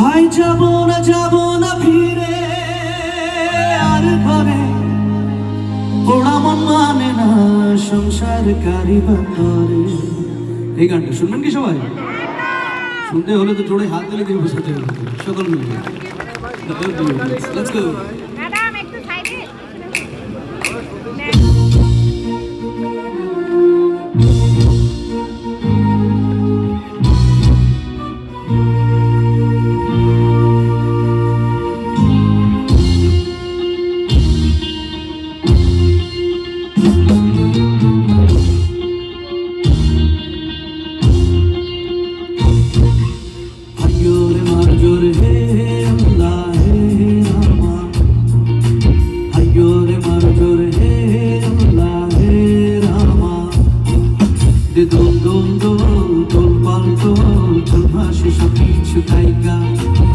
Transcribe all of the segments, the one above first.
High যাব না যাব না ফিরে আর ঘরে পোড়া মন মানে না সংসার কারিবা করে এই গানটা শুনবেন কি সবাই? শুনতে হলে তো জোরে হাত দিলে দিয়ে বসাতে হবে। সকল মিলে। Let's go. দোল দোল দোল দোল পাল দোল চল ভাসে সব কিছু তাইকা দে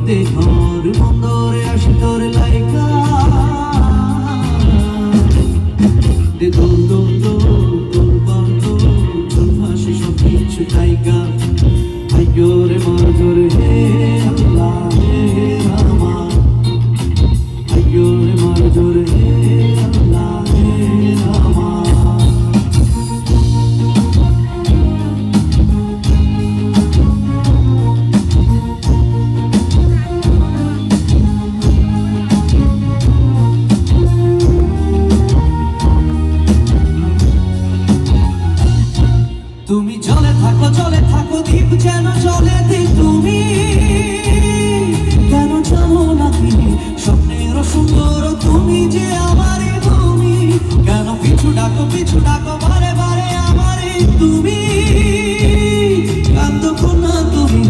পানিতে ঘর বন্দরে আসি তোর সুন্দর তুমি যে আমারে তুমি। কেন পিছু ডাকো পিছু ডাকো, বারে বারে আমারে তুমি। কান্দ না তুমি,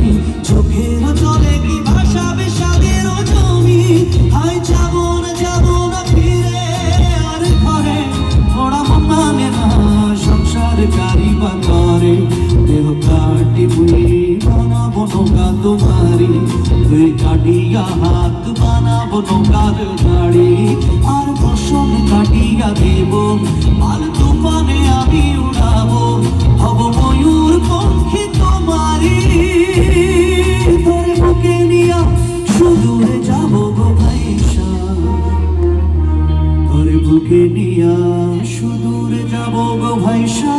চোখের চলে কি ভাসাবে সাদের জমি? হাই যাব না যাব না ফিরে আর ঘরে। ওরা মন না, সংসার করে। দেহ বানাবো নৌকা তোমারি তুই কাটিয়া হাত বানাবো নৌকার গাড়ি। আর বসন কাটিয়া দেব আর তুফানে আমি উড়াবো। হব ময়ূর পঙ্খী তোমারি বুকে নিয়া সুদূরে যাব গো ভাইসা তোর বুকে নিয়া সুদূরে যাব গো ভাইসা